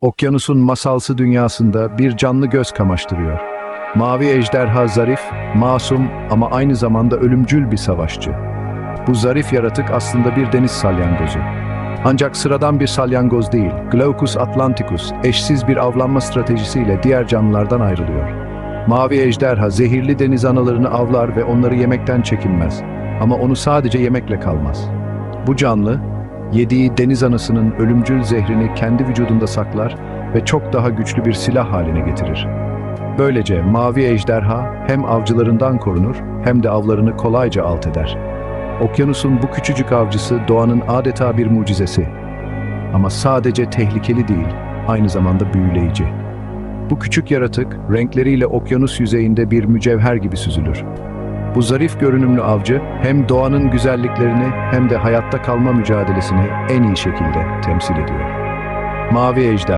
Okyanusun masalsı dünyasında bir canlı göz kamaştırıyor. Mavi ejderha zarif, masum ama aynı zamanda ölümcül bir savaşçı. Bu zarif yaratık aslında bir deniz salyangozu. Ancak sıradan bir salyangoz değil, Glaucus atlanticus eşsiz bir avlanma stratejisiyle diğer canlılardan ayrılıyor. Mavi ejderha zehirli deniz analarını avlar ve onları yemekten çekinmez. Ama onu sadece yemekle kalmaz. Bu canlı, yediği deniz anasının ölümcül zehrini kendi vücudunda saklar ve çok daha güçlü bir silah haline getirir. Böylece mavi ejderha hem avcılarından korunur hem de avlarını kolayca alt eder. Okyanusun bu küçücük avcısı doğanın adeta bir mucizesi. Ama sadece tehlikeli değil, aynı zamanda büyüleyici. Bu küçük yaratık renkleriyle okyanus yüzeyinde bir mücevher gibi süzülür. Bu zarif görünümlü avcı hem doğanın güzelliklerini hem de hayatta kalma mücadelesini en iyi şekilde temsil ediyor. Mavi Ejder